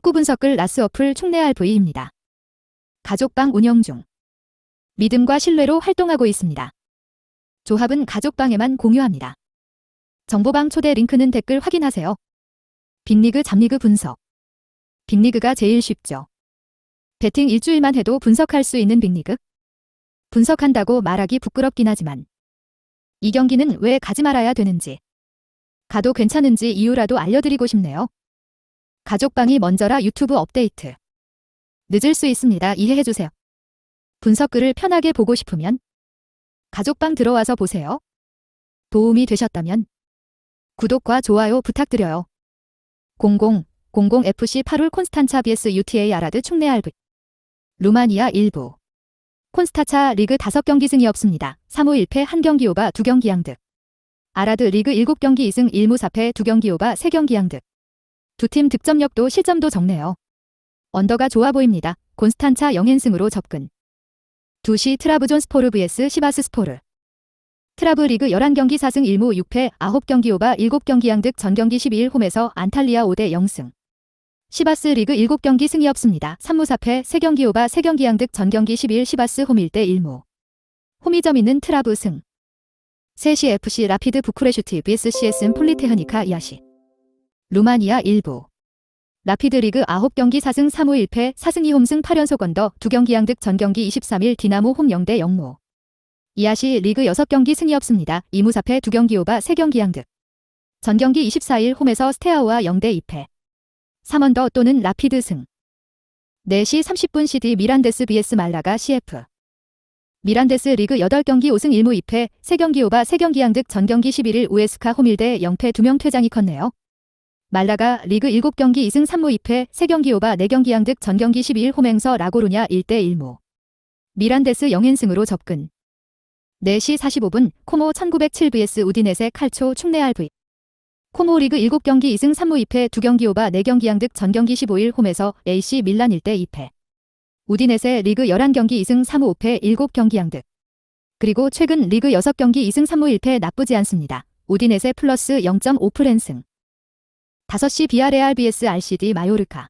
축구 분석글 라스 어플 총내알 V입니다. 가족방 운영 중. 믿음과 신뢰로 활동하고 있습니다. 조합은 가족방에만 공유합니다. 정보방 초대 링크는 댓글 확인하세요. 빅리그 잡리그 분석. 빅리그가 제일 쉽죠. 배팅 일주일만 해도 분석할 수 있는 빅리그? 분석한다고 말하기 부끄럽긴 하지만 이 경기는 왜 가지 말아야 되는지 가도 괜찮은지 이유라도 알려드리고 싶네요. 가족방이 먼저라 유튜브 업데이트. 늦을 수 있습니다. 이해해주세요. 분석글을 편하게 보고 싶으면 가족방 들어와서 보세요. 도움이 되셨다면 구독과 좋아요 부탁드려요. 00 00FC 8울 콘스탄차 vs UTA 아라드 충내 알브 루마니아 일부 콘스타차 리그 5경기 승이 없습니다. 3무 1패 1경기 오바 2경기 양득 아라드 리그 7경기 2승 1무 4패 2경기 오바 3경기 양득 두 팀 득점력도 실점도 적네요. 언더가 좋아 보입니다. 콘스탄차 영앤승으로 접근 2시 트라브존 스포르 vs 시바스 스포르 트라브 리그 11경기 4승 1무 6패 9경기 오바 7경기 양득 전경기 12일 홈에서 안탈리아 5대 0승 시바스 리그 7경기 승이 없습니다. 3무 4패 3경기 오바 3경기 양득 전경기 12일 시바스 홈 1대 1무 홈이점 있는 트라브 승 3시 FC 라피드 부쿠레슈트 vs CSM 폴리테흐니카 이아시 루마니아 일부. 라피드 리그 9경기 4승 3무 1패 4승 2홈승 8연속 언더 2경기 양득 전경기 23일 디나모 홈 0대 0무. 이아시 리그 6경기 승이 없습니다. 2무 4패 2경기 오바 3경기 양득. 전경기 24일 홈에서 스테아우와 0대 2패. 3언더 또는 라피드 승. 4시 30분 CD 미란데스 vs 말라가 CF 미란데스 리그 8경기 5승 1무 2패 3경기 오바 3경기 양득 전경기 11일 우에스카 홈 1대 0패 2명 퇴장이 컸네요. 말라가 리그 7경기 2승 3무 2패 3경기 오바 4경기 양득 전경기 12일 홈행서 라고루냐 1대 1무. 미란데스 0연승으로 접근. 4시 45분 코모 1907 vs 우디넷의 칼초 충내알 V 코모 리그 7경기 2승 3무 2패 2경기 오바 4경기 양득 전경기 15일 홈에서 AC 밀란 1대 2패. 우디넷의 리그 11경기 2승 3무 5패 7경기 양득. 그리고 최근 리그 6경기 2승 3무 1패 나쁘지 않습니다. 우디넷의 플러스 0.5프랜승 5시 비아레알 BS RCD 마요르카.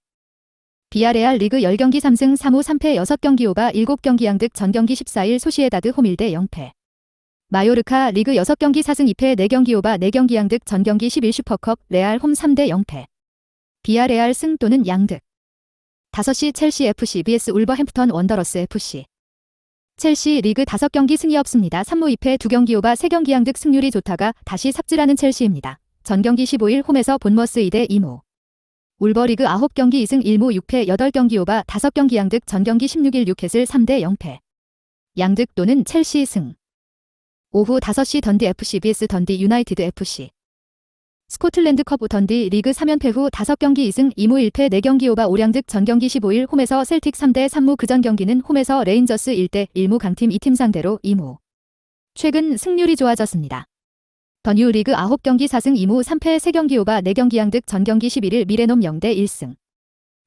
비아레알 리그 10경기 3승 3무 3패 6경기 오바 7경기 양득 전경기 14일 소시에다드 홈 1대 0패. 마요르카 리그 6경기 4승 2패 4경기 오바 4경기 양득 전경기 11 슈퍼컵 레알 홈 3대 0패. 비아레알 승 또는 양득. 5시 첼시 FC vs 울버햄프턴 원더러스 FC 첼시 리그 5경기 승이 없습니다. 3무 2패 2경기 오바 3경기 양득 승률이 좋다가 다시 삽질하는 첼시입니다. 전경기 15일 홈에서 본머스 2대 2무. 울버리그 9경기 2승 1무 6패 8경기 오바 5경기 양득 전경기 16일 뉴캐슬 3대 0패. 양득 또는 첼시 승. 오후 5시 던디 FC vs 던디 유나이티드 FC 스코틀랜드 컵 던디 리그 3연패 후 5경기 2승 2무 1패 4경기 오바 5량득 전경기 15일 홈에서 셀틱 3대 3무 그전 경기는 홈에서 레인저스 1대 1무 강팀 2팀 상대로 2무. 최근 승률이 좋아졌습니다. 더 뉴 리그 9경기 4승 2무 3패 3경기 오바 4경기 양득 전경기 11일 미레놈 0대 1승.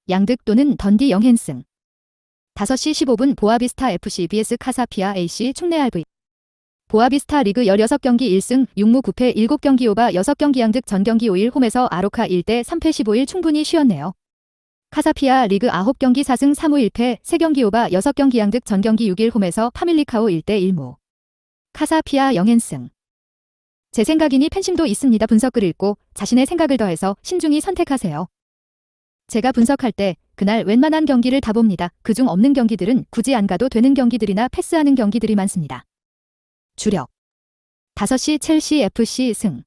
양득 또는 던디 영행승. 5시 15분 보아비스타 FC vs 카사피아 AC 충내알브 보아비스타 리그 16경기 1승 6무 9패 7경기 오바 6경기 양득 전경기 5일 홈에서 아로카 1대 3패 15일 충분히 쉬었네요. 카사피아 리그 9경기 4승 3무 1패 3경기 오바 6경기 양득 전경기 6일 홈에서 파밀리카오 1대 1무. 카사피아 영앤승 제 생각이니 팬심도 있습니다. 분석글 읽고 자신의 생각을 더해서 신중히 선택하세요. 제가 분석할 때 그날 웬만한 경기를 다 봅니다. 그중 없는 경기들은 굳이 안 가도 되는 경기들이나 패스하는 경기들이 많습니다. 주력 5시 첼시 FC 승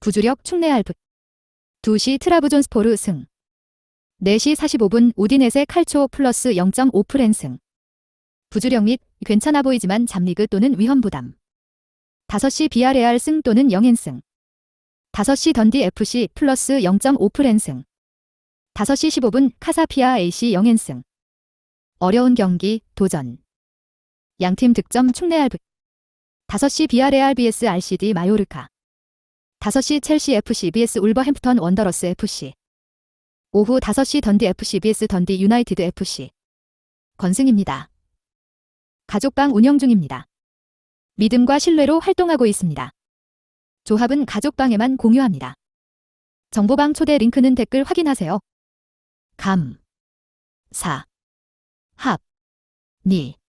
부주력 충내 알프 2시 트라브존 스포르 승 4시 45분 우디넷의 칼초 플러스 0.5프렌 승 부주력 및 괜찮아 보이지만 잡리그 또는 위험 부담 5시 비아레알 승 또는 영앤승. 5시 던디 FC 플러스 0.5프렌 승. 5시 15분 카사피아 AC 영앤승. 어려운 경기 도전. 양팀 득점 충내알브 5시 비아레알 BS RCD 마요르카. 5시 첼시 FC BS 울버햄프턴 원더러스 FC 오후 5시 던디 FC BS 던디 유나이티드 FC 건승입니다. 가족방 운영 중입니다. 믿음과 신뢰로 활동하고 있습니다. 조합은 가족방에만 공유합니다. 정보방 초대 링크는 댓글 확인하세요. 감, 사, 합, 니,